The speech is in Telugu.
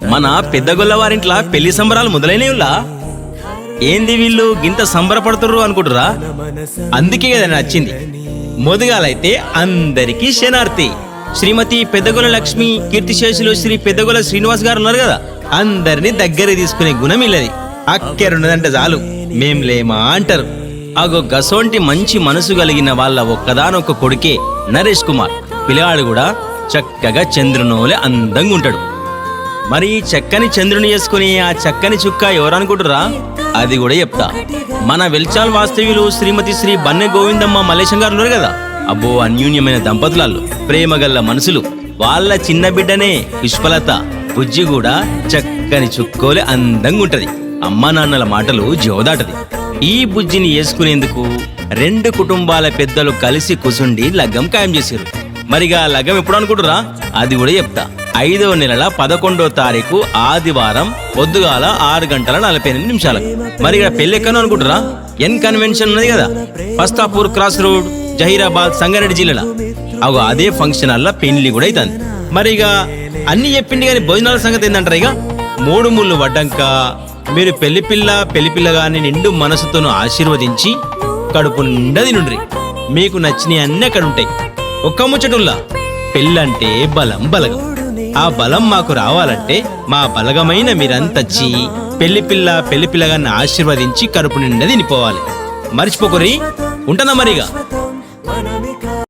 మన పెద్దగొల్ల వారింట్ల పెళ్ళి సంబరాలు మొదలైనవిలా ఏంది వీళ్ళు గింత సంబరపడుతుర్రు అనుకుంటురా అందుకే కదా నచ్చింది. మొదగాలైతే అందరికీ శనార్థి శ్రీమతి పెద్దగొల లక్ష్మి కీర్తిశేషులు శ్రీ పెద్దగొల శ్రీనివాస్ గారు ఉన్నారు కదా? అందరిని దగ్గర తీసుకునే గుణం ఇల్లది. అక్కరున్నదంటే చాలు. మేం లేమా అంటారు. అగో గసోంటి మంచి మనసు కలిగిన వాళ్ళ ఒక్కదానొక్క కొడుకే నరేష్ కుమార్. పిల్లగాడు కూడా చక్కగా చంద్రునోలే అందంగా ఉంటాడు మరి ఈ చక్కని చంద్రుని చేసుకుని ఆ చక్కని చుక్క ఎవరనుకుంటురా అది కూడా చెప్తా. మన వెల్చాల్ వాస్తవ్యులు శ్రీమతి శ్రీ బన్నె గోవిందమ్మ మల్లేశం గారు ఉన్నారు కదా? అబ్బో అన్యూన్యమైన దంపతులాలు. ప్రేమగల్ల మనుషులు వాళ్ళ చిన్న బిడ్డనే పుష్పలత. బుజ్జి కూడా చక్కని చుక్కోలే అందంగా ఉంటది అమ్మా నాన్నల మాటలు జోదాటది. ఈ బుజ్జిని వేసుకునేందుకు రెండు కుటుంబాల పెద్దలు కలిసి కుసుండి లగ్గం ఖాయం చేశారు. మరిగా లగ్గం ఎప్పుడు అనుకుంటురా అది కూడా చెప్తా. ఐదవ నెలల పదకొండో తారీఖు ఆదివారం పొద్దుగాల ఆరు గంటల నలభై ఎనిమిది నిమిషాలకు. మరి ఇక్కడ పెళ్ళి ఎక్కనో ఎన్ కన్వెన్షన్ ఉన్నది కదా. ఫస్తాపూర్ క్రాస్ రోడ్ జహీరాబాద్ సంగారెడ్డి జిల్లాలో. అగో అదే ఫంక్షన్ అల్ల పెళ్ళి కూడా అవుతుంది మరి ఇక అన్ని చెప్పింది కానీ భోజనాల సంగతి ఏంటంటారు ఇక మూడు ముళ్ళు పడ్డాక మీరు పెళ్ళి పిల్ల పెళ్ళి పిల్లగాని నిండు మనసుతోను ఆశీర్వదించి కడుపు నిండా తినుండ్రి. మీకు నచ్చినవి అన్నీ అక్కడ ఉంటాయి. ఒక్క ముచ్చటుల్లా పెళ్ళంటే బలం బలగం. ఆ బలం మాకు రావాలంటే మా బలగమైన మీరంతచ్చి పెళ్ళి పిల్ల పెళ్ళి పిల్లగాన్ని ఆశీర్వదించి కడుపు నిండా తినిపోవాలి. మర్చిపోకురి ఉంటనా మరిగా?